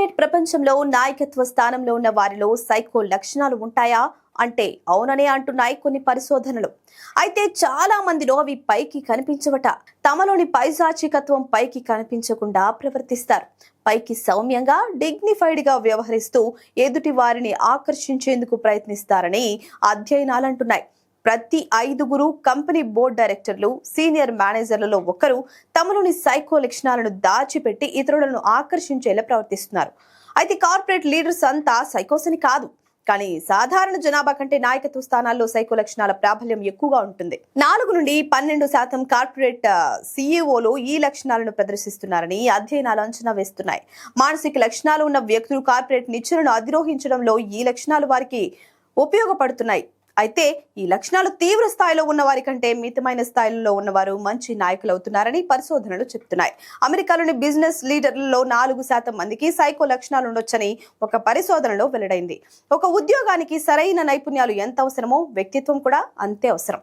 Corporate ప్రపంచంలో నాయకత్వ స్థానంలో ఉన్న వారిలో సైకో లక్షణాలు ఉంటాయా? అంటే అవుననే అంటున్నాయి కొన్ని పరిశోధనలు. అయితే చాలా మందిలో అవి పైకి కనిపించవట. తమలోని పైశాచికత్వం పైకి కనిపించకుండా ప్రవర్తిస్తారు. పైకి సౌమ్యంగా డిగ్నిఫైడ్గా వ్యవహరిస్తూ ఎదుటి వారిని ఆకర్షించేందుకు ప్రయత్నిస్తారని అధ్యయనాలంటున్నాయి ప్రతి ఐదుగురు కంపెనీ బోర్డు డైరెక్టర్లు సీనియర్ మేనేజర్లలో ఒకరు తమలోని సైకో లక్షణాలను దాచిపెట్టి ఇతరులను ఆకర్షించేలా ప్రవర్తిస్తున్నారు. అయితే కార్పొరేట్ లీడర్స్ అంతా సైకోసని కాదు. కానీ సాధారణ జనాభా కంటే నాయకత్వ స్థానాల్లో సైకో లక్షణాల ప్రాబల్యం ఎక్కువగా ఉంటుంది. నాలుగు నుండి పన్నెండు శాతం కార్పొరేట్ సీఈఓలు ఈ లక్షణాలను ప్రదర్శిస్తున్నారని అధ్యయనాలు అంచనా వేస్తున్నాయి. మానసిక లక్షణాలు ఉన్న వ్యక్తులు కార్పొరేట్ నిచ్చెనను అధిరోహించడంలో ఈ లక్షణాలు వారికి ఉపయోగపడుతున్నాయి. అయితే ఈ లక్షణాలు తీవ్ర స్థాయిలో ఉన్న వారి కంటే మితమైన స్థాయిలో ఉన్నవారు మంచి నాయకులు అవుతున్నారని పరిశోధనలు చెప్తున్నాయి. అమెరికాలోని బిజినెస్ లీడర్లలో నాలుగు శాతం మందికి సైకో లక్షణాలు ఉండొచ్చని ఒక పరిశోధనలో వెల్లడైంది. ఒక ఉద్యోగానికి సరైన నైపుణ్యాలు ఎంత అవసరమో వ్యక్తిత్వం కూడా అంతే అవసరం.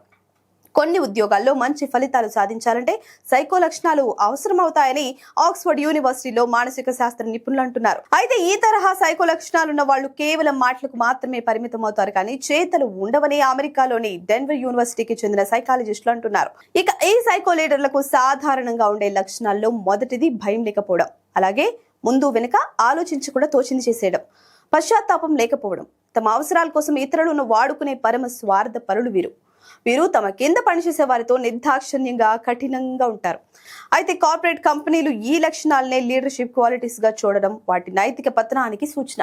కొన్ని ఉద్యోగాల్లో మంచి ఫలితాలు సాధించాలంటే సైకో లక్షణాలు అవసరమవుతాయని ఆక్స్ఫర్డ్ యూనివర్సిటీలో మానసిక శాస్త్ర నిపుణులు అంటున్నారు. అయితే ఈ తరహా సైకో లక్షణాలు ఉన్న వాళ్ళు కేవలం మాటలకు మాత్రమే పరిమితం అవుతారు కానీ చేతలు ఉండవని అమెరికాలోని డెన్వర్ యూనివర్సిటీకి చెందిన సైకాలజిస్టులు అంటున్నారు. ఇక ఈ సైకో లీడర్లకు సాధారణంగా ఉండే లక్షణాల్లో మొదటిది భయం లేకపోవడం. అలాగే ముందు వెనుక కూడా తోచింది చేసేయడం పశ్చాత్తాపం లేకపోవడం. తమ అవసరాల కోసం ఇతరులను వాడుకునే పరమ స్వార్థ పరులు వీరు. వీరు తమ కింద పనిచేసే వారితో నిర్దాక్షిణ్యంగా కఠినంగా ఉంటారు. అయితే కార్పొరేట్ కంపెనీలు ఈ లక్షణాలనే లీడర్షిప్ క్వాలిటీస్గా చూడడం వాటి నైతిక పతనానికి సూచన.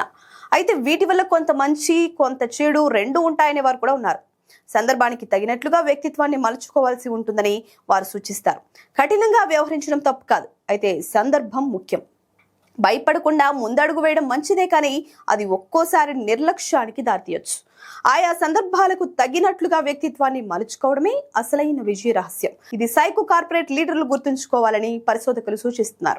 అయితే వీటి వల్ల కొంత మంచి కొంత చెడు రెండు ఉంటాయనే వారు కూడా ఉన్నారు. సందర్భానికి తగినట్లుగా వ్యక్తిత్వాన్ని మలుచుకోవాల్సి ఉంటుందని వారు సూచిస్తారు. కఠినంగా వ్యవహరించడం తప్పు కాదు. అయితే సందర్భం ముఖ్యం. భయపడకుండా ముందడుగు వేయడం మంచిదే కానీ అది ఒక్కోసారి నిర్లక్ష్యానికి దారితీయొచ్చు. ఆయా సందర్భాలకు తగినట్లుగా వ్యక్తిత్వాన్ని మలుచుకోవడమే అసలైన విజయ రహస్యం. ఇది సైకో కార్పొరేట్ లీడర్లు గుర్తుంచుకోవాలని పరిశోధకులు సూచిస్తున్నారు.